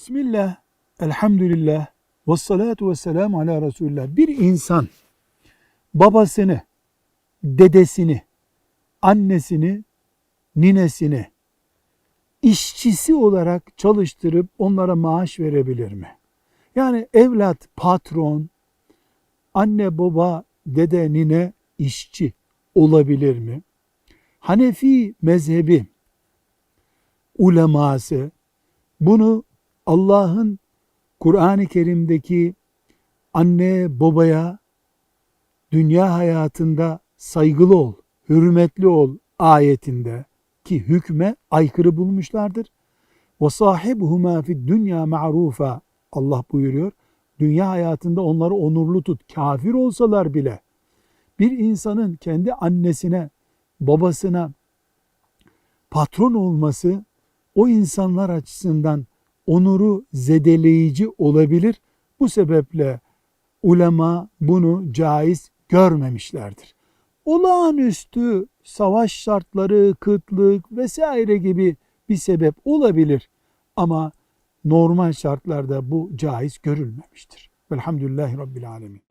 Bismillah, elhamdülillah, ve salatu ve selamu ala Resulullah. Bir insan babasını, dedesini, annesini, ninesini işçisi olarak çalıştırıp onlara maaş verebilir mi? Yani evlat, patron, anne, baba, dede, nine işçi olabilir mi? Hanefi mezhebi uleması bunu Allah'ın Kur'an-ı Kerim'deki anne babaya dünya hayatında saygılı ol, hürmetli ol ayetinde ki hükme aykırı bulmuşlardır. Ve sahibuhuma fid dünya ma'rufa Allah buyuruyor. Dünya hayatında onları onurlu tut. Kafir olsalar bile bir insanın kendi annesine, babasına patron olması o insanlar açısından onuru zedeleyici olabilir. Bu sebeple ulema bunu caiz görmemişlerdir. Olağanüstü savaş şartları, kıtlık vesaire gibi bir sebep olabilir ama normal şartlarda bu caiz görülmemiştir. Velhamdülillahi Rabbil Alemin.